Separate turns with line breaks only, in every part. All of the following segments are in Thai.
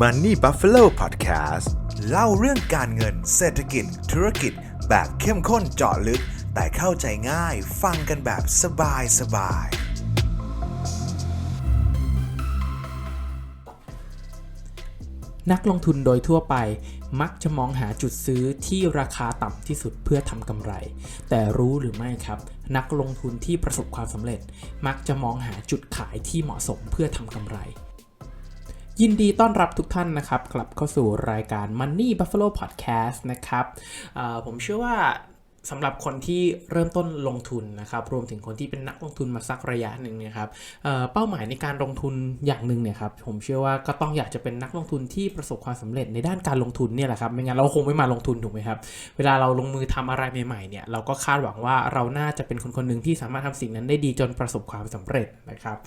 Money Buffalo Podcast เล่าเรื่องการเงินเศรษฐกิจ ธุรกิจ แบบเข้มข้นเจาะลึก แต่เข้าใจง่ายฟังกันแบบสบายสบาย
นักลงทุนโดยทั่วไปมักจะมองหาจุดซื้อที่ราคาต่ำที่สุดเพื่อทำกำไร แต่รู้หรือไม่ครับ นักลงทุนที่ประสบความสำเร็จ มักจะมองหาจุดขายที่เหมาะสมเพื่อทำกำไร ยินดีต้อนรับทุกท่านนะครับ กลับเข้าสู่รายการ Money Buffalo Podcast นะครับผมเชื่อว่า สำหรับคนที่เริ่มต้นลงทุนนะครับรวมถึงคนที่เป็นนักลงทุนมาสักระยะหนึ่งเนี่ยครับเเป้าหมายในการลงทุนอย่างหนึ่งเนี่ยครับผมเชื่อว่าก็ต้องอยากจะเป็นนักลงทุนที่ประสบความสำเร็จในด้านการลงทุนเนี่ยแหละครับไม่งั้นเราคงไม่มาลงทุนถูกไหมครับเวลาเราลงมือทำอะไรใหม่ๆเนี่ยเราก็คาดหวังว่าเราน่าจะเป็นคนคนหนึ่งที่สามารถทำสิ่งนั้นได้ดีจนประสบความสำเร็จนะครับ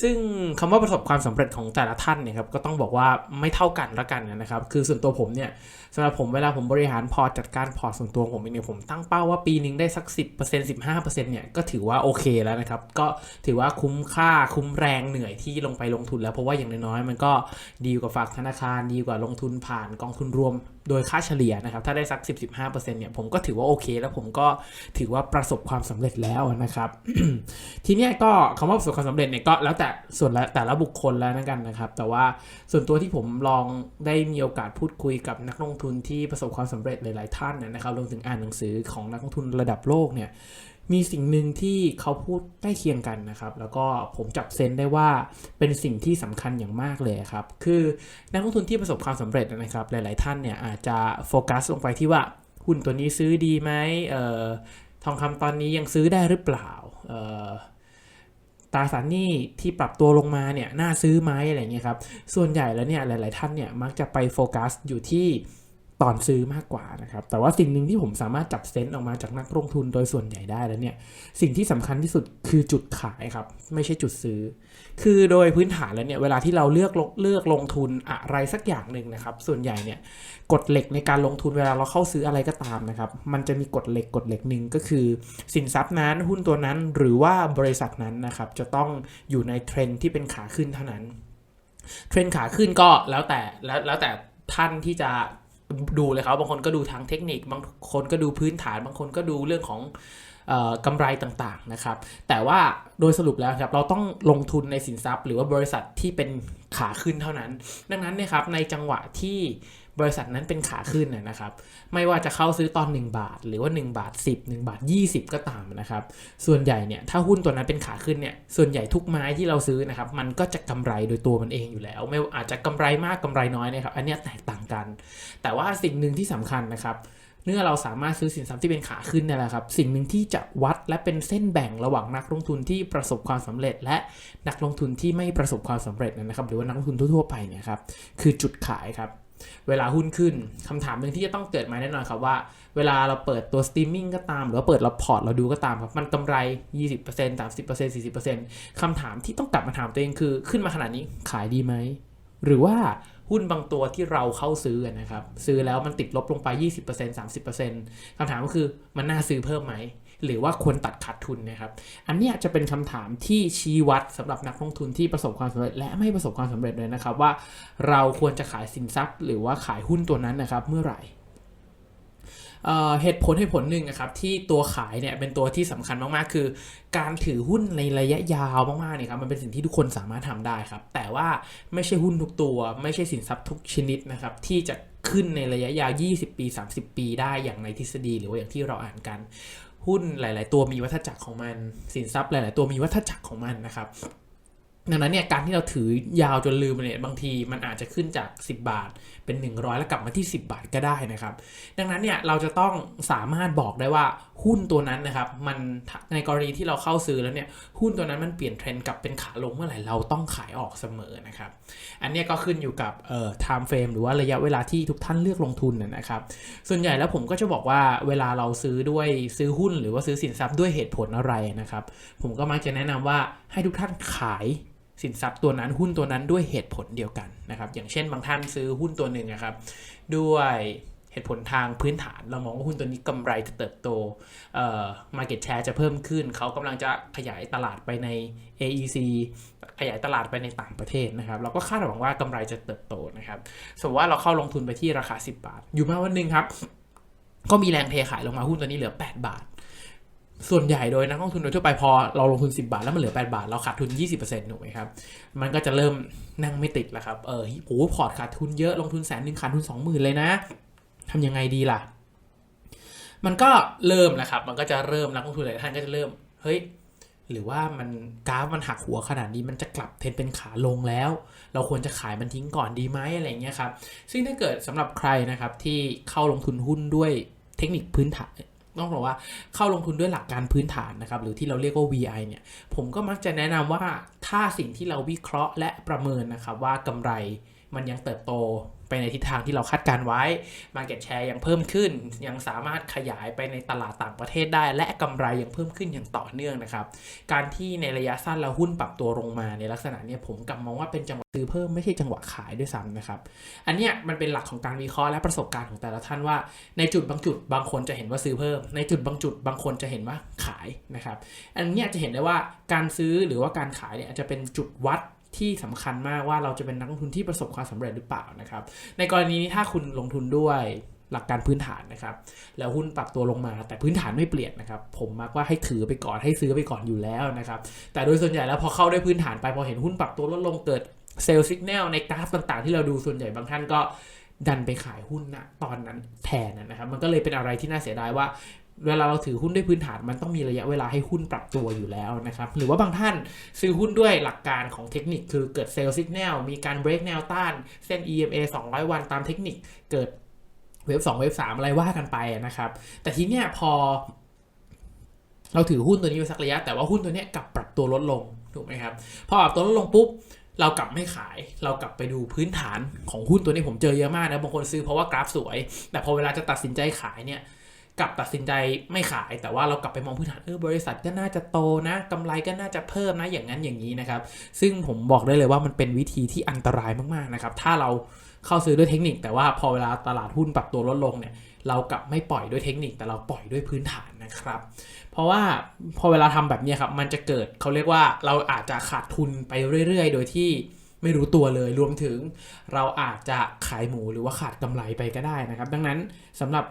ซึ่งคำว่าประสบความสำเร็จของแต่ละท่านเนี่ยครับก็ต้องบอกว่าไม่เท่ากันละกันนะครับคือส่วนตัวผมเนี่ย สำหรับผมเวลาผมบริหารพอร์ตจัดการพอร์ตส่วนตัวผมเองเนี่ยผมตั้งเป้าว่าปีหนึ่งได้สัก 10% 15%เนี่ยก็ถือว่าโอเคแล้วนะครับ ก็ถือว่าคุ้มค่าคุ้มแรงเหนื่อยที่ลงไปลงทุนแล้วเพราะว่าอย่างน้อยๆมันก็ดีกว่าฝากธนาคารดีกว่าลงทุนผ่านกองทุนรวมโดยค่าเฉลี่ยนะครับ ถ้าได้สัก 10-15%เนี่ยผมก็ถือว่าโอเค แล้วผมก็ถือว่าประสบความสำเร็จแล้วนะครับ ทีนี้ก็คำว่าประสบความสำเร็จเนี่ยก็แล้วแต่ส่วนแต่ละบุคคลแล้วนะกันนะครับ แต่ว่าส่วนตัวที่ผมลองได้มีโอกาสพูดคุยกับนักลงทุนที่ประสบความสำเร็จหลาย ๆ ท่านเนี่ยนะครับรวมถึงอ่านหนังสือของนักลงทุนระดับโลกเนี่ย มีสิ่งหนึ่งที่เขาพูดใกล้เคียงกันนะครับ แล้วก็ผมจับเซนได้ว่าเป็นสิ่งที่สำคัญอย่างมากเลยครับ คือนักลงทุนที่ประสบความสำเร็จนะครับ หลาย ๆ ท่านเนี่ยอาจจะโฟกัสลงไปที่ว่าหุ้นตัวนี้ซื้อดีไหมเอ่อทองคำตอนนี้ยังซื้อได้หรือเปล่าเอ่อตราสารหนี้ที่ปรับตัวลงมาเนี่ยน่าซื้อไหมอะไรเงี้ยครับ ส่วนใหญ่แล้วเนี่ยหลาย ๆ ท่านเนี่ยมักจะไปโฟกัสอยู่ที่ ตอนซื้อมากกว่านะครับ แต่ว่าสิ่งหนึ่งที่ผมสามารถจับเซนต์ออกมาจากนักลงทุนโดยส่วนใหญ่ได้แล้วเนี่ย สิ่งที่สำคัญที่สุดคือจุดขายครับ ไม่ใช่จุดซื้อ คือโดยพื้นฐานแล้วเนี่ยเวลาที่เราเลือกเลือกลงทุนอะไรสักอย่างหนึ่งนะครับ ส่วนใหญ่เนี่ยกฎเหล็กในการลงทุนเวลาเราเข้าซื้ออะไรก็ตามนะครับ มันจะมีกฎเหล็กกฎเหล็กหนึ่งก็คือ สินทรัพย์นั้นหุ้นตัวนั้นหรือว่าบริษัทนั้นนะครับจะต้องอยู่ในเทรนที่เป็นขาขึ้นเท่านั้น เทรนขาขึ้นก็แล้วแต่แล้วแล้วแต่ท่านที่จะ ดูเลยครับบางคนก็ดูทางเทคนิค บางคนก็ดูพื้นฐาน บางคนก็ดูเรื่องของกำไรต่างๆนะครับ แต่ว่าโดยสรุปแล้วครับเราต้องลงทุนในสินทรัพย์ หรือว่าบริษัทที่เป็นขาขึ้นเท่านั้น ดังนั้นนะครับในจังหวะที่ บริษัทนั้นเป็นขาขึ้นนะครับ ไม่ว่าจะเข้าซื้อตอน 1 บาท หรือว่า 1 บาท 10 1 บาท 20 ก็ตามนะครับ ส่วนใหญ่เนี่ยถ้าหุ้นตัวนั้นเป็นขาขึ้นเนี่ยส่วนใหญ่ทุกไม้ที่เราซื้อนะครับมันก็จะกำไรโดยตัวมันเองอยู่แล้ว ไม่อาจจะกำไรมากกำไรน้อยนะครับ อันนี้แตกต่างกัน แต่ว่าสิ่งหนึ่งที่สำคัญนะครับเมื่อเราสามารถซื้อสินทรัพย์ที่เป็นขาขึ้นนี่แหละครับ สิ่งหนึ่งที่จะวัดและเป็นเส้นแบ่งระหว่างนักลงทุนที่ประสบความสำเร็จ และนักลงทุนที่ไม่ประสบความสำเร็จนะครับ หรือว่านักลงทุนทั่วๆไปเนี่ยครับคือจุดขายครับ เวลาหุ้นขึ้นคำถามหนึ่งที่จะต้องเกิดมาแน่นอนครับว่า เวลาเราเปิดตัวสตรีมมิ่งก็ตาม หรือว่าเปิดเราพอร์ตเราดูก็ตามครับ มันกำไร 20% 30% 40%คำถามที่ต้องกลับมาถามตัวเองคือขึ้นมาขนาดนี้ขายดีไหม หรือว่าหุ้นบางตัวที่เราเข้าซื้อนะครับ ซื้อแล้วมันติดลบลงไป 20% 30%คำถามก็คือมันน่าซื้อเพิ่มไหม หรือว่าควรตัดขาดทุนนะครับ อันนี้จะเป็นคำถามที่ชี้วัดสำหรับนักลงทุนที่ประสบความสำเร็จ และไม่ประสบความสำเร็จเลยนะครับ ว่าเราควรจะขายสินทรัพย์ หรือว่าขายหุ้นตัวนั้นนะครับ เมื่อไหร่เหตุผลเหตุผลหนึ่งนะครับที่ตัวขายเนี่ยเป็นตัวที่สำคัญมากๆ คือ การถือหุ้นในระยะยาวมากๆเนี่ยครับมันเป็นสิ่งที่ทุกคนสามารถทำได้ครับ แต่ว่าไม่ใช่หุ้นทุกตัว ไม่ใช่สินทรัพย์ทุกชนิดนะครับ ที่จะขึ้นในระยะยาว 20 ปี 30 ปีได้อย่างในทฤษฎีหรือว่าอย่างที่เราอ่านกัน หุ้นหลาย ๆ ตัวมีวัฏจักรของมัน สินทรัพย์หลาย ๆ ตัวมีวัฏจักรของมันนะครับ ดังนั้นเนี่ยการที่เราถือยาวจนลืมไปเนี่ยบางทีมันอาจจะขึ้นจาก 10 บาท เป็น 100 แล้วกลับมาที่ 10 บาทก็ได้นะครับ ดังนั้นเนี่ยเราจะต้องสามารถบอกได้ว่าหุ้นตัวนั้นนะครับ มันในกรณีที่เราเข้าซื้อแล้วเนี่ยหุ้นตัวนั้นมันเปลี่ยนเทรนด์กลับเป็นขาลงเมื่อไหร่เราต้องขายออกเสมอนะครับ อันนี้ก็ขึ้นอยู่กับเอ่อ time frame หรือว่าระยะเวลาที่ทุกท่านเลือกลงทุนนะนะครับ ส่วนใหญ่แล้วผมก็จะบอกว่าเวลาเราซื้อด้วยซื้อหุ้น หรือว่าซื้อสินทรัพย์ด้วยเหตุผลอะไรนะครับ ผมก็มักจะแนะนำว่าให้ทุกท่านขาย สินทรัพย์ตัวนั้นหุ้นตัวนั้นด้วยเหตุผลเดียวกันนะครับ อย่างเช่นบางท่านซื้อหุ้นตัวหนึ่งนะครับ ด้วยเหตุผลทางพื้นฐานเรามองว่าหุ้นตัวนี้กำไรจะเติบโตเอ่อ market share จะเพิ่มขึ้น เขากำลังจะขยายตลาดไปใน AEC ขยายตลาดไปในต่างประเทศนะครับ เราก็คาดหวังว่ากำไรจะเติบโตนะครับ สมมติว่าเราเข้าลงทุนไปที่ราคา 10 บาท อยู่มาวันหนึ่งครับ ก็มีแรงเทขายลงมาหุ้นตัวนี้เหลือ 8 บาท ส่วนใหญ่โดยนักลงทุนโดยทั่วไปพอเราลงทุน 10 บาท แล้วมันเหลือ 8 บาท เราขาดทุน 20%ถูกไหมครับ มันก็จะเริ่มนั่งไม่ติดแล้วครับ เออโอ้โหพอร์ตขาดทุนเยอะลงทุนแสนหนึ่งขาดทุน 20,000 เลยนะทำยังไงดีล่ะ มันก็เริ่มนะครับ มันก็จะเริ่มนักลงทุนหลายท่านก็จะเริ่มเฮ้ยหรือว่ามันกราฟมันหักหัวขนาดนี้มันจะกลับเทนเป็นขาลงแล้ว เราควรจะขายมันทิ้งก่อนดีไหมอะไรเงี้ยครับซึ่งถ้าเกิดสำหรับใครนะครับที่เข้าลงทุนหุ้นด้วยเทคนิคพื้นฐาน ต้องบอกว่าเข้าลงทุนด้วยหลักการพื้นฐานนะครับหรือที่เราเรียกว่า VI เนี่ยผมก็มักจะแนะนำว่าถ้าสิ่งที่เราวิเคราะห์และประเมินนะครับว่ากำไรมันยังเติบโต ไปในทิศทางที่เราคาดการไว้ Market Share ยังเพิ่มขึ้น ยังสามารถขยายไปในตลาดต่างประเทศได้ และกำไรยังเพิ่มขึ้นอย่างต่อเนื่องนะครับ การที่ในระยะสั้นแล้วหุ้นปรับตัวลงมาในลักษณะนี้ผมกลับมองว่าเป็นจังหวะซื้อเพิ่มไม่ใช่จังหวะขายด้วยซ้ำนะครับ อันนี้มันเป็นหลักของการวิเคราะห์และประสบการณ์ของแต่ละท่านว่า ในจุดบางจุดบางคนจะเห็นว่าซื้อเพิ่ม ในจุดบางจุดบางคนจะเห็นว่าขายนะครับ อันนี้จะเห็นได้ว่าการซื้อหรือว่าการขายเนี่ยจะเป็นจุดวัด ที่สำคัญมากว่าเราจะเป็นนักลงทุนที่ประสบความสำเร็จหรือเปล่านะครับ ในกรณีนี้ถ้าคุณลงทุนด้วยหลักการพื้นฐานนะครับ แล้วหุ้นปรับตัวลงมา แต่พื้นฐานไม่เปลี่ยนนะครับ ผมมักว่าให้ถือไปก่อนให้ซื้อไปก่อนอยู่แล้วนะครับ แต่โดยส่วนใหญ่แล้วพอเข้าด้วยพื้นฐานไปพอเห็นหุ้นปรับตัวลดลงเกิดเซลล์สัญญาณในกราฟต่างๆ ที่เราดูส่วนใหญ่บางท่านก็ดันไปขายหุ้นนะตอนนั้นแทนนะครับ มันก็เลยเป็นอะไรที่น่าเสียดายว่า เวลาเราถือหุ้นด้วยพื้นฐานมันต้องมีระยะเวลาให้หุ้นปรับตัวอยู่แล้วนะครับ หรือว่าบางท่านซื้อหุ้นด้วยหลักการของเทคนิคคือเกิดเซลล์สัญญาณมีการ break แนวต้านเส้น EMA 200 วันตามเทคนิคเกิดเวฟ2เวฟ3อะไรว่ากันไปนะครับ แต่ทีเนี้ยพอ เราถือหุ้นตัวนี้ไปสักระยะ แต่ว่าหุ้นตัวเนี้ยกลับปรับตัวลดลงถูกไหมครับ พอปรับตัวลดลงปุ๊บเรากลับไม่ขาย เรากลับไปดูพื้นฐานของหุ้นตัวนี้ผมเจอเยอะมากนะ บางคนซื้อเพราะว่ากราฟสวย แต่พอเวลาจะตัดสินใจขายเนี่ย กลับตัดสินใจไม่ขาย แต่ว่าเรากลับไปมองพื้นฐานเออบริษัทก็น่าจะโตนะกำไรก็น่าจะเพิ่มนะอย่างนั้นอย่างนี้นะครับ ซึ่งผมบอกได้เลยว่ามันเป็นวิธีที่อันตรายมากๆนะครับ ถ้าเราเข้าซื้อด้วยเทคนิค แต่ว่าพอเวลาตลาดหุ้นปรับตัวลดลงเนี่ยเรากลับไม่ปล่อยด้วยเทคนิค แต่เราปล่อยด้วยพื้นฐานนะครับ เพราะว่าพอเวลาทำแบบนี้ครับมันจะเกิดเขาเรียกว่าเราอาจจะขาดทุนไปเรื่อย ๆ โดยที่ไม่รู้ตัวเลยรวมถึงเราอาจจะขายหมูหรือว่าขาดกำไรไปก็ได้นะครับ ดังนั้นสำหรับ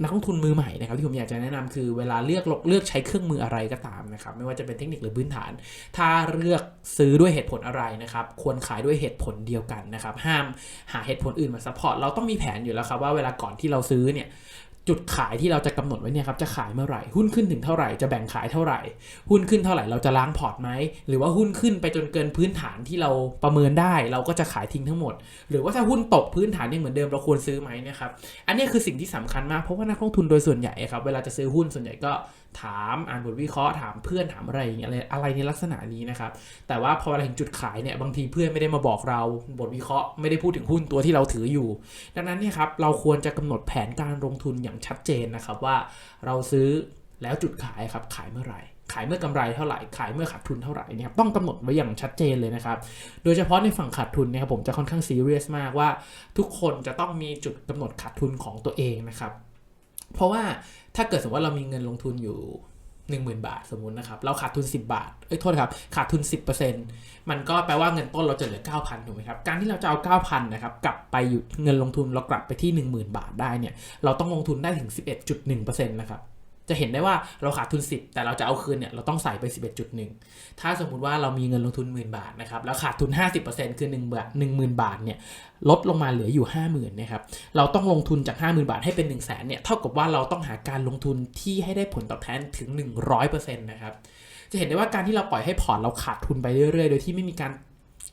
นักลงทุนมือใหม่นะครับที่ผมอยากจะแนะนำคือเวลาเลือกเลือกใช้เครื่องมืออะไรก็ตามนะครับไม่ว่าจะเป็นเทคนิคหรือพื้นฐาน ถ้าเลือกซื้อด้วยเหตุผลอะไรนะครับควรขายด้วยเหตุผลเดียวกันนะครับห้ามหาเหตุผลอื่นมาซัพพอร์ตเราต้องมีแผนอยู่แล้วครับว่าเวลาก่อนที่เราซื้อเนี่ย จุดขายที่เราจะกำหนดไว้เนี่ยครับจะขายเมื่อไหร่ หุ้นขึ้นถึงเท่าไหร่จะแบ่งขายเท่าไหร่ หุ้นขึ้นเท่าไหร่เราจะล้างพอร์ตไหมหรือว่าหุ้นขึ้นไปจนเกินพื้นฐานที่เราประเมินได้ เราก็จะขายทิ้งทั้งหมด หรือว่าถ้าหุ้นตกพื้นฐานยังเหมือนเดิมเราควรซื้อไหมนะครับอันนี้คือสิ่งที่สำคัญมากเพราะว่านักลงทุนโดยส่วนใหญ่ครับเวลาจะซื้อหุ้นส่วนใหญ่ก็ ถามอ่านบทวิเคราะห์ถามเพื่อนถามอะไรอย่างเงี้ยอะไรอะไรในลักษณะนี้นะครับ แต่ว่าพอเวลาถึงจุดขายเนี่ยบางทีเพื่อนไม่ได้มาบอกเราบทวิเคราะห์ไม่ได้พูดถึงหุ้นตัวที่เราถืออยู่ ดังนั้นเนี่ยครับเราควรจะกำหนดแผนการลงทุนอย่างชัดเจนนะครับว่าเราซื้อแล้วจุดขายครับขายเมื่อไหร่ขายเมื่อกำไรเท่าไหร่ ขายเมื่อขาดทุนเท่าไหร่เนี่ยครับต้องกำหนดไว้อย่างชัดเจนเลยนะครับ โดยเฉพาะในฝั่งขาดทุนเนี่ยครับผมจะค่อนข้างซีเรียสมากว่า ทุกคนจะต้องมีจุดกำหนดขาดทุนของตัวเองนะครับ เพราะว่า ถ้าเกิดสมมติว่าเรามีเงินลงทุนอยู่ 10,000 บาทสมมุตินะครับ เราขาดทุน 10 บาท เอ้ยโทษครับ ขาดทุน 10%มันก็แปลว่าเงินต้นเราจะเหลือ 9,000 ถูกไหมครับ การที่เราจะเอา 9,000 นะครับ กลับไปอยู่เงินลงทุนเรากลับไปที่ 10,000 บาทได้เนี่ย เราต้องลงทุนได้ถึง 11.1%นะครับ จะเห็นได้ว่าเราขาดทุน 10 แต่เราจะเอาคืนเนี่ยเราต้องใส่ไป 11.1 ถ้าสมมุติว่าเรามีเงินลงทุนหมื่นบาทนะครับแล้วขาดทุน 50%คือ1บาท10,000 บาทเนี่ยลดลงมาเหลืออยู่ 50,000นะครับเราต้องลงทุนจาก 50,000 บาทให้เป็น 1 0 0 0 0แสนเนี่ยเท่ากับว่าเราต้องหาการลงทุนที่ให้ได้ผลตอบแทนถึง 100%นะครับจะเห็นได้ว่าการที่เราปล่อยให้พอร์ตเราขาดทุนไปเรื่อยๆ โดยที่ไม่มีการ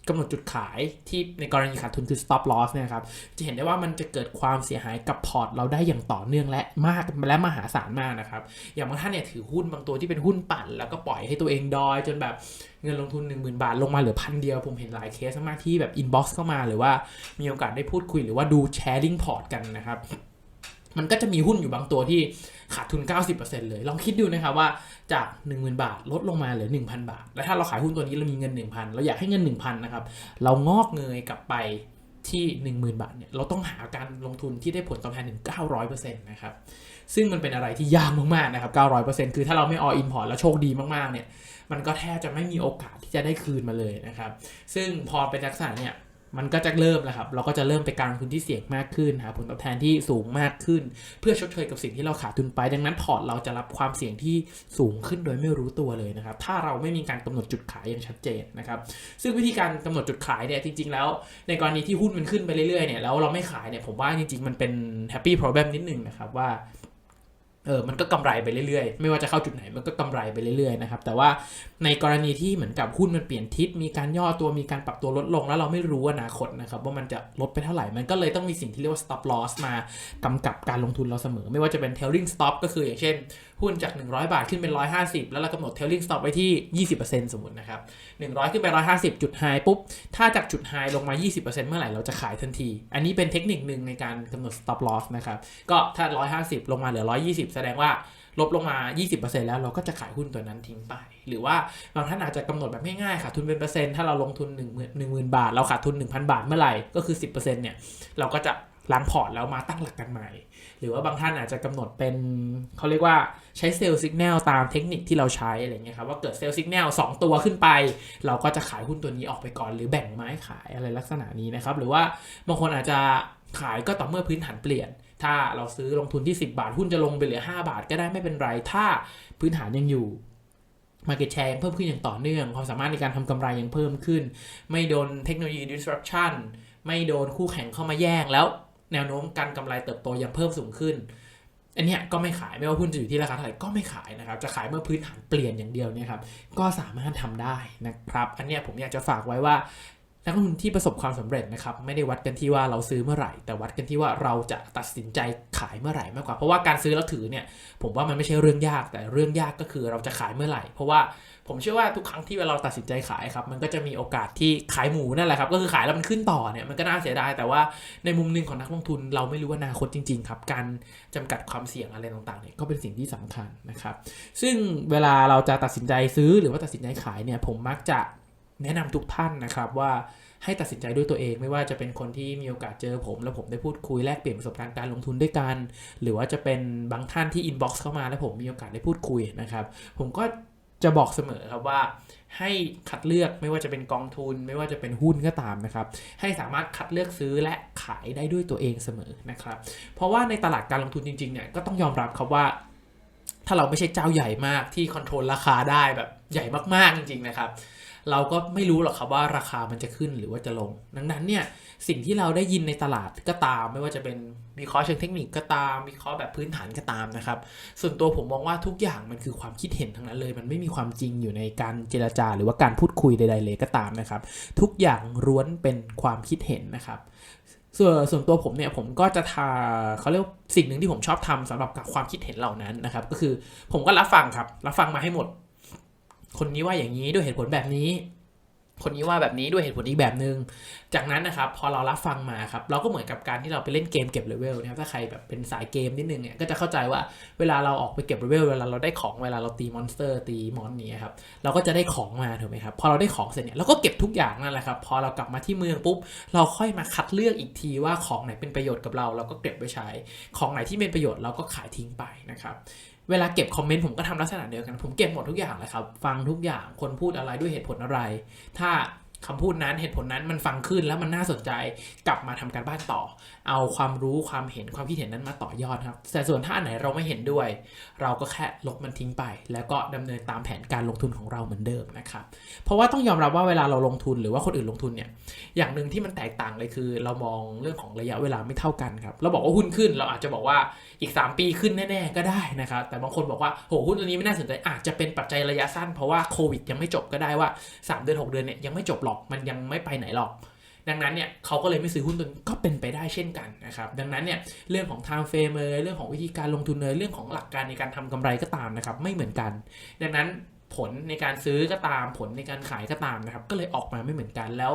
กำหนดจุดขายที่ในกรณีขาดทุนคือ stop loss เนี่ยครับ จะเห็นได้ว่ามันจะเกิดความเสียหายกับพอร์ตเราได้อย่างต่อเนื่องและมากและมหาศาลมากนะครับ อย่างบางท่านเนี่ยถือหุ้นบางตัวที่เป็นหุ้นปั่น แล้วก็ปล่อยให้ตัวเองดอย จนแบบเงินลงทุน 1 0,000 บาทลงมาเหลือพันเดียว ผมเห็นหลายเคสมากที่แบบ inbox เข้ามาหรือว่ามีโอกาสได้พูดคุยหรือว่าดู sharing port กันนะครับ มันก็จะมีหุ้นอยู่บางตัวที่ขาดทุน 90%เลยลองคิดดูนะครับว่าจาก 10,000 บาทลดลงมาเหลือ 1,000 บาท แล้วถ้าเราขายหุ้นตัวนี้เรามีเงิน 1,000 เราอยากให้เงิน 1,000 นะครับ เรางอกเงยกลับไปที่ 10,000 บาทเนี่ยเราต้องหาการลงทุนที่ได้ผลตอบแทนถึง 900%นะครับซึ่งมันเป็นอะไรที่ยากมากๆนะครับ 900%คือถ้าเราไม่ all in พอร์ตแล้วโชคดีมากๆเนี่ยมันก็แทบจะไม่มีโอกาสที่จะได้คืนมาเลยนะครับซึ่งพอเป็นลักษณะเนี่ย มันก็จะเริ่มแล้วครับ เราก็จะเริ่มไปกลางทุนที่เสี่ยงมากขึ้นหาผลตอบแทนที่สูงมากขึ้น เพื่อชดเชยกับสิ่งที่เราขาดทุนไป ดังนั้นพอร์ตเราจะรับความเสี่ยงที่สูงขึ้นโดยไม่รู้ตัวเลยนะครับ ถ้าเราไม่มีการกำหนดจุดขายอย่างชัดเจนนะครับ ซึ่งวิธีการกำหนดจุดขายเนี่ยจริง ๆ แล้ว ในกรณีที่หุ้นมันขึ้นไปเรื่อยๆเนี่ยแล้วเราไม่ขายเนี่ยผมว่าจริงๆมันเป็น happy problem นิดนึงนะครับว่า เออ มันก็กำไรไปเรื่อยๆ ไม่ว่าจะเข้าจุดไหน มันก็กำไรไปเรื่อยๆ นะครับ แต่ว่าในกรณีที่เหมือนกับหุ้นมันเปลี่ยนทิศ มีการย่อตัว มีการปรับตัวลดลง แล้วเราไม่รู้อนาคตนะครับว่ามันจะลดไปเท่าไหร่ มันก็เลยต้องมีสิ่งที่เรียกว่า stop loss มากำกับการลงทุนเราเสมอ ไม่ว่าจะเป็น trailing stop ก็คืออย่างเช่น หุ้นจาก 100 บาทขึ้นเป็น 150 แล้วเรากำหนด trailing stop ไว้ที่ 20%สมมตินะครับ 100 ขึ้นไป 150 จุด high ปุ๊บ ถ้าจากจุด high ลงมา 20%เมื่อไหร่เราจะขายทันที อันนี้เป็นเทคนิคหนึ่งในการกำหนด stop loss นะครับ ก็ถ้า 150 ลงมาเหลือ 120 แสดงว่าลบลงมา 20%แล้วเราก็จะขายหุ้นตัวนั้นทิ้งไป หรือว่าบางท่านอาจจะกำหนดแบบง่ายๆขาดทุนเป็นเปอร์เซ็นต์ ถ้าเราลงทุน1 0 0 0 0 บาท เราขาดทุน 1,000 บาทเมื่อไหร่ ก็คือ 10%เนี่ย เราก็จะล้างพอร์ตแล้วมาตั้งหลักกันใหม่ หรือว่าบางท่านอาจจะกำหนดเป็นเขาเรียกว่าใช้เซลล์สัญญาณตามเทคนิคที่เราใช้อะไรเงี้ยครับว่าเกิดเซลล์สัญญาณสองตัวขึ้นไป เราก็จะขายหุ้นตัวนี้ออกไปก่อน หรือแบ่งไม้ขายอะไรลักษณะนี้นะครับ หรือว่าบางคนอาจจะขายก็ต่อเมื่อพื้นฐานเปลี่ยน ถ้าเราซื้อลงทุนที่ 10 บาทหุ้นจะลงไปเหลือ 5 บาทก็ได้ไม่เป็นไร ถ้าพื้นฐานยังอยู่ Market Share ยังเพิ่มขึ้นอย่างต่อเนื่อง ความสามารถในการทำกำไรยังเพิ่มขึ้น ไม่โดนเทคโนโลยี disruption ไม่โดนคู่แข่งเข้ามาแย่งแล้ว แนวโน้มการกำไรเติบโตยังเพิ่มสูงขึ้น อันนี้ก็ไม่ขายไม่ว่าหุ้นจะอยู่ที่ราคาเท่าไหร่ก็ไม่ขายนะครับ จะขายเมื่อพื้นฐานเปลี่ยนอย่างเดียวเนี่ยครับ ก็สามารถทำได้นะครับ อันนี้ผมอยากจะฝากไว้ว่า นักลงทุนที่ประสบความสำเร็จนะครับไม่ได้วัดกันที่ว่าเราซื้อเมื่อไหร่ แต่วัดกันที่ว่าเราจะตัดสินใจขายเมื่อไหร่มากกว่า เพราะว่าการซื้อแล้วถือเนี่ยผมว่ามันไม่ใช่เรื่องยาก แต่เรื่องยากก็คือเราจะขายเมื่อไหร่ เพราะว่าผมเชื่อว่าทุกครั้งที่เวลาเราตัดสินใจขายครับมันก็จะมีโอกาสที่ขายหมูนั่นแหละครับก็คือขายแล้วมันขึ้นต่อเนี่ยมันก็น่าเสียดายแต่ว่าในมุมหนึงของนักลงทุนเราไม่รู้อนาคตจริงๆครับการจำกัดความเสี่ยงอะไรต่างๆเนี่ยก็เป็นสิ่งที่สำคัญนะครับ ซึ่งเวลาเราจะตัดสินใจซื้อหรือว่าตัดสินใจขายเนี่ยผมมักจะ แนะนำทุกท่านนะครับว่าให้ตัดสินใจด้วยตัวเองไม่ว่าจะเป็นคนที่มีโอกาสเจอผม แล้วผมได้พูดคุยแลกเปลี่ยนประสบการณ์การลงทุนด้วยกัน หรือว่าจะเป็นบางท่านที่อินบ็อกซ์เข้ามาแล้วผมมีโอกาสได้พูดคุยนะครับ ผมก็จะบอกเสมอครับว่าให้คัดเลือกไม่ว่าจะเป็นกองทุน ไม่ว่าจะเป็นหุ้นก็ตามนะครับ ให้สามารถคัดเลือกซื้อและขายได้ด้วยตัวเองเสมอนะครับ เพราะว่าในตลาดการลงทุนจริงๆเนี่ยก็ต้องยอมรับครับว่า ถ้าเราไม่ใช่เจ้าใหญ่มากที่คอนโทรลราคาได้แบบใหญ่มากๆจริงๆนะครับ เราก็ไม่รู้หรอกครับว่าราคามันจะขึ้นหรือว่าจะลง ดังนั้นเนี่ยสิ่งที่เราได้ยินในตลาดก็ตาม ไม่ว่าจะเป็นวิเคราะห์เชิงเทคนิคก็ตามวิเคราะห์แบบพื้นฐานก็ตามนะครับ ส่วนตัวผมมองว่าทุกอย่างมันคือความคิดเห็นทั้งนั้นเลย มันไม่มีความจริงอยู่ในการเจรจา หรือว่าการพูดคุยใดๆเลยก็ตามนะครับ ทุกอย่างล้วนเป็นความคิดเห็นนะครับส่วนส่วนตัวผมเนี่ยผมก็จะทาเขาเรียกสิ่งหนึ่งที่ผมชอบทำสำหรับกับความคิดเห็นเหล่านั้นนะครับ ก็คือผมก็รับฟังครับรับฟังมาให้หมด คนนี้ว่าอย่างนี้ด้วยเหตุผลแบบนี้ คนนี้ว่าแบบนี้ด้วยเหตุผลอีกแบบหนึง่งจากนั้นนะครับพอเรารับฟังมาครับเราก็เหมือนกับการที่เราไปเล่นเกมเก็บเลเวลนะครับถ้าใครแบบเป็นสายเกมนิดนึงเนี่ยก็จะเข้าใจว่าเวลาเราออกไปเก็บเลเวลเวลาเราได้ของเวลาเราตีมอนสเตอร์ตีมอนนี้ครับเราก็จะได้ของมาถูกไหมครับพอเราได้ของเสร็จเนี่ยเราก็เก็บทุกอย่างนั่นแหละครับพอเรากลับมาที่เมืองปุ๊บเราค่อยมาคัดเลือกอีกทีว่าของไหนเป็นประโยชน์กับเราเราก็เก็บไว้ใช้ ของไหนที่เป็นประโยชน์เราก็ขายทิ้งไปนะครับ เวลาเก็บคอมเมนต์ผมก็ทำลักษณะเดียวกัน ผมเก็บหมดทุกอย่างเลยครับ ฟังทุกอย่างคนพูดอะไรด้วยเหตุผลอะไร ถ้า คำพูดนั้นเหตุผลนั้นมันฟังขึ้นแล้วมันน่าสนใจกลับมาทำการบ้านต่อ เอาความรู้ความเห็นความคิดเห็นนั้นมาต่อยอดครับ แต่ส่วนถ้าอันไหนเราไม่เห็นด้วย เราก็แค่ลบมันทิ้งไป แล้วก็ดำเนินตามแผนการลงทุนของเราเหมือนเดิมนะครับเพราะว่าต้องยอมรับว่าเวลาเราลงทุนหรือว่าคนอื่นลงทุนเนี่ยอย่างหนึ่งที่มันแตกต่างเลยคือ เรามองเรื่องของระยะเวลาไม่เท่ากันครับเราบอกว่าหุ้นขึ้น เราอาจจะบอกว่าอีก 3 ปีขึ้นแน่ๆก็ได้นะครับแต่บางคนบอกว่าโหหุ้นตัวนี้ไม่น่าสนใจอาจจะเป็นปัจจัยระยะสั้นเพราะว่าโควิดยังไม่จบก็ได้ว่า 3 เดือน 6 เดือนเนี่ยยังไม่จบหรอกมันยังไม่ไปไหนหรอก ดังนั้นเนี่ยเขาก็เลยไม่ซื้อหุ้นตัวนี้ก็เป็นไปได้เช่นกันนะครับ ดังนั้นเนี่ยเรื่องของ time frame เลยเรื่องของวิธีการลงทุนเลยเรื่องของหลักการในการทำกำไรก็ตามนะครับ ไม่เหมือนกัน ดังนั้นผลในการซื้อก็ตามผลในการขายก็ตามนะครับ ก็เลยออกมาไม่เหมือนกันแล้ว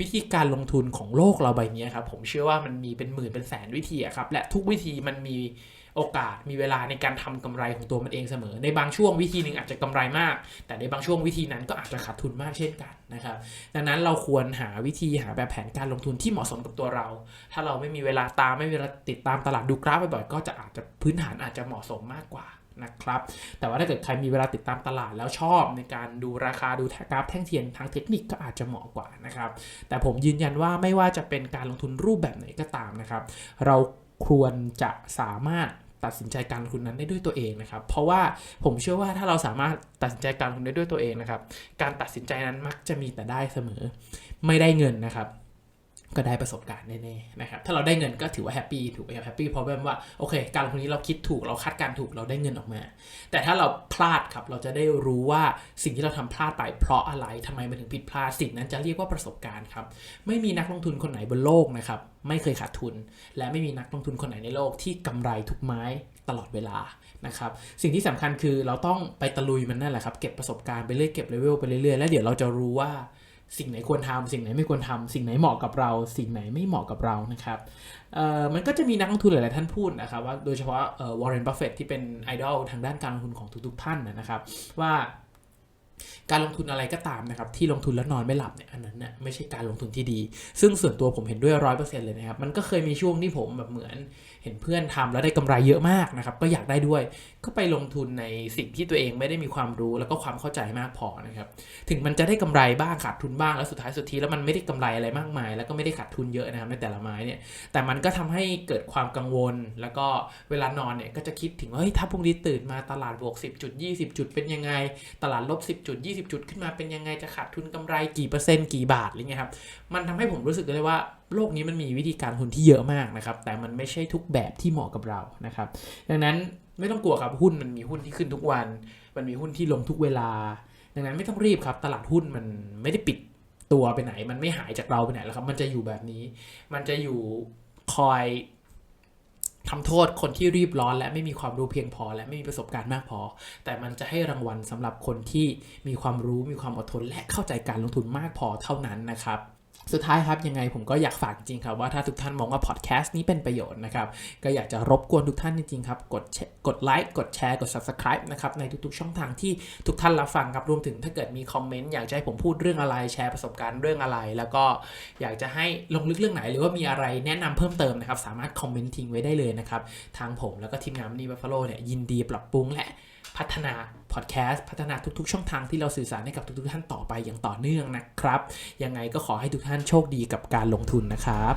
วิธีการลงทุนของโลกเราใบนี้ครับผมเชื่อว่ามันมีเป็นหมื่นเป็นแสนวิธีครับและทุกวิธีมันมี โอกาสมีเวลาในการทำกำไรของตัวมันเองเสมอ ในบางช่วงวิธีหนึ่งอาจจะกำไรมาก แต่ในบางช่วงวิธีนั้นก็อาจจะขาดทุนมากเช่นกันนะครับ ดังนั้นเราควรหาวิธีหาแบบแผนการลงทุนที่เหมาะสมกับตัวเรา ถ้าเราไม่มีเวลาตามไม่มีเวลาติดตามตลาดดูกราฟบ่อยๆก็จะอาจจะพื้นฐานอาจจะเหมาะสมมากกว่านะครับ แต่ว่าถ้าเกิดใครมีเวลาติดตามตลาดแล้วชอบในการดูราคาดูกราฟแท่งเทียนทางเทคนิคก็อาจจะเหมาะกว่านะครับ แต่ผมยืนยันว่าไม่ว่าจะเป็นการลงทุนรูปแบบไหนก็ตามนะครับ เรา ควรจะสามารถตัดสินใจการลงทุนนั้นได้ด้วยตัวเองนะครับ เพราะว่าผมเชื่อว่าถ้าเราสามารถตัดสินใจการลงทุนได้ด้วยตัวเองนะครับ การตัดสินใจนั้นมักจะมีแต่ได้เสมอ ไม่ได้เงินนะครับ ก็ได้ประสบการณ์แน่ๆนะครับ ถ้าเราได้เงินก็ถือว่าแฮปปี้ถูกไหมครับแฮปปี้เพราะว่าโอเค การลงทุนนี้เราคิดถูกเราคาดการณ์ถูกเราได้เงินออกมา แต่ถ้าเราพลาดครับเราจะได้รู้ว่าสิ่งที่เราทำพลาดไปเพราะอะไรทำไมมันถึงผิดพลาดสิ่งนั้นจะเรียกว่าประสบการณ์ครับ ไม่มีนักลงทุนคนไหนบนโลกนะครับไม่เคยขาดทุน และไม่มีนักลงทุนคนไหนในโลกที่กำไรทุกไม้ตลอดเวลานะครับสิ่งที่สำคัญคือเราต้องไปตะลุยมันนั่นแหละครับเก็บประสบการณ์ไปเรื่อยเก็บเลเวลไปเรื่อยๆแล้วเดี๋ยวเราจะรู้ว่า สิ่งไหนควรทำสิ่งไหนไม่ควรทำสิ่งไหนเหมาะกับเรา สิ่งไหนไม่เหมาะกับเรานะครับเอ่อมันก็จะมีนักลงทุนหลาย ๆ ท่านพูดนะครับว่าโดยเฉพาะเอ่อวอร์เรนบัฟเฟตที่เป็นไอดอลทางด้านการลงทุนของทุก ๆ ท่านนะครับว่าการลงทุนอะไรก็ตามนะครับที่ลงทุนแล้วนอนไม่หลับเนี่ยอันนั้นน่ะไม่ใช่การลงทุนที่ดี ซึ่งส่วนตัวผมเห็นด้วยร้อยเปอร์เซ็นต์เลยนะครับมันก็เคยมีช่วงที่ผมแบบเหมือน เห็นเพื่อนทำแล้วได้กำไรเยอะมากนะครับ ก็อยากได้ด้วย ก็ไปลงทุนในสิ่งที่ตัวเองไม่ได้มีความรู้แล้วก็ความเข้าใจมากพอนะครับ ถึงมันจะได้กำไรบ้างขาดทุนบ้างแล้วสุดท้ายสุดทีแล้วมันไม่ได้กำไรอะไรมากมาย แล้วก็ไม่ได้ขาดทุนเยอะนะครับในแต่ละไม้เนี่ย แต่มันก็ทำให้เกิดความกังวล แล้วก็เวลานอนเนี่ยก็จะคิดถึงว่าเฮ้ยถ้าพรุ่งนี้ตื่นมาตลาดบวก10จุด20 จุดเป็นยังไง ตลาดลบ10จุด20 จุดขึ้นมาเป็นยังไงจะขาดทุนกำไรกี่เปอร์เซ็นต์กี่บาทอะไรเงี้ยครับ มันทำให้ผมรู้สึกเลยว่า โลกนี้มันมีวิธีการลงทุนที่เยอะมากนะครับ แต่มันไม่ใช่ทุกแบบที่เหมาะกับเรานะครับ ดังนั้นไม่ต้องกลัวครับหุ้นมันมีหุ้นที่ขึ้นทุกวัน มันมีหุ้นที่ลงทุกเวลา ดังนั้นไม่ต้องรีบครับ ตลาดหุ้นมันไม่ได้ปิดตัวไปไหน มันไม่หายจากเราไปไหนแล้วครับ มันจะอยู่แบบนี้ มันจะอยู่คอยทำโทษคนที่รีบร้อนและไม่มีความรู้เพียงพอ และไม่มีประสบการณ์มากพอ แต่มันจะให้รางวัลสำหรับคนที่มีความรู้มีความอดทน และเข้าใจการลงทุนมากพอเท่านั้นนะครับ สุดท้ายครับยังไงผมก็อยากฝากจริงครับว่าถ้าทุกท่านมองว่าพอดแคสต์นี้เป็นประโยชน์นะครับก็อยากจะรบกวนทุกท่านจริงๆครับกดกดไลค์กดแชร์กด subscribe นะครับในทุกๆช่องทางที่ทุกท่านรับฟังครับรวมถึงถ้าเกิดมีคอมเมนต์อยากจะให้ผมพูดเรื่องอะไรแชร์ประสบการณ์เรื่องอะไร แล้วก็อยากจะให้ลงลึกเรื่องไหน หรือว่ามีอะไรแนะนำเพิ่มเติมนะครับสามารถคอมเมนต์ทิ้งไว้ได้เลยนะครับทางผมแล้วก็ทีมงานนีบัฟฟาโลเนี่ยยินดีปรับปรุงและ พัฒนาพอดแคสต์พัฒนาทุกๆ ช่องทางที่เราสื่อสารให้กับทุกๆ ท่านต่อไปอย่างต่อเนื่องนะครับ ยังไงก็ขอให้ทุกท่านโชคดีกับการลงทุนนะครับ